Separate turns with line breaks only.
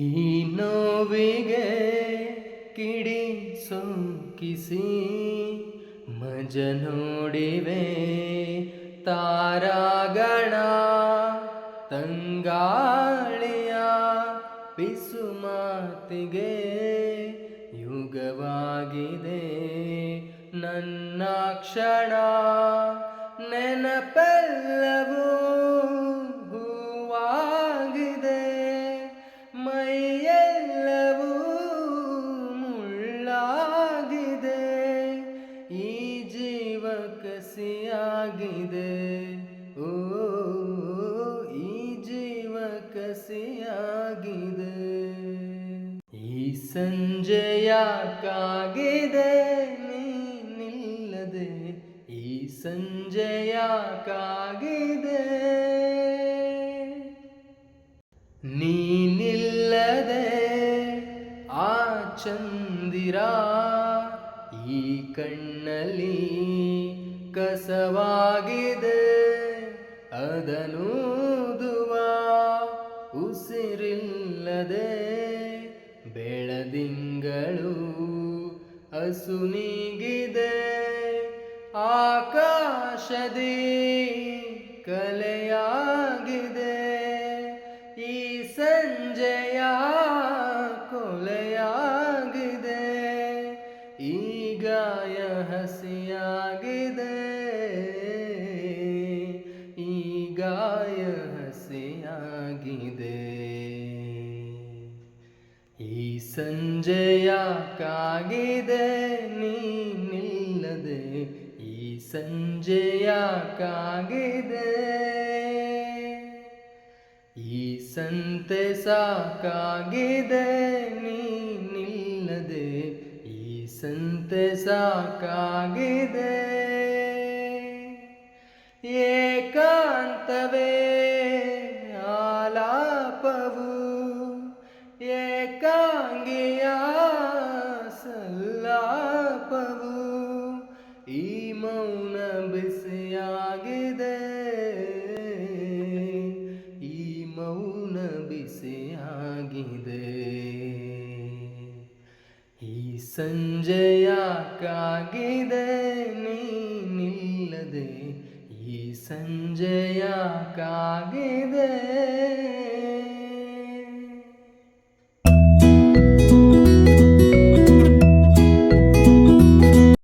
ಈ ನೋವಿಗೆ ಕಿಡಿ ಸೋಕಿಸಿ ಮಜ ನೋಡಿವೆ ತಾರಾಗಣ ತಂಗಾಳಿಯ ಪಿಸು ಮಾತಿಗೆ ಯುಗವಾಗಿದೆ ನನ್ನ ಕ್ಷಣ ನೆನಪೆಲ್ಲವೂ ಕಸಿಯಾಗಿದೆ ಓ, ಈ ಜೀವ ಕಸಿಯಾಗಿದೆ. ಈ ಸಂಜೆಯ ಕಾಗಿದೆ ನೀನಿಲ್ಲದೆ ಈ ಸಂಜೆಯ ಕಾಗಿದೆ. ನೀನಿಲ್ಲದೆ ಆ ಚಂದಿರ ಈ ಕಣ್ಣಲ್ಲಿ ಕಸವಾಗಿದೆ ಅದನೂದುವ ಉಸಿರಿಲ್ಲದೆ ಬೆಳದಿಂಗಳು ಅಸುನೀಗಿದೆ ಆಕಾಶದಿ ಕಲೆಯಾಗಿದೆ. ಈ ಸಂಜೆಯ ಗಾಯ ಹಸಿಯಾಗಿದೆ. ಈ ಗಾಯ ಹಸಿಯಾಗಿದೆ. ಈ ಸಂಜೆಯ ಕಾಗಿದೆ ನೀನಿಲ್ಲದೆ ಈ ಸಂಜೆಯ ಕಾಗಿದೆ. ಈ ಸಂತೆ ಸಾಕಾಗಿದೆ, ನೀ ಸಂತೆ ಸಾಕಾಗಿದೆ. ಏಕಾಂತವೇ ಸಂಜೆಯ ಕಾಗಿದೆ ನೀನಿಲ್ಲದೆ. ಈ ಸಂಜೆಯ ಕಾಗಿದೆ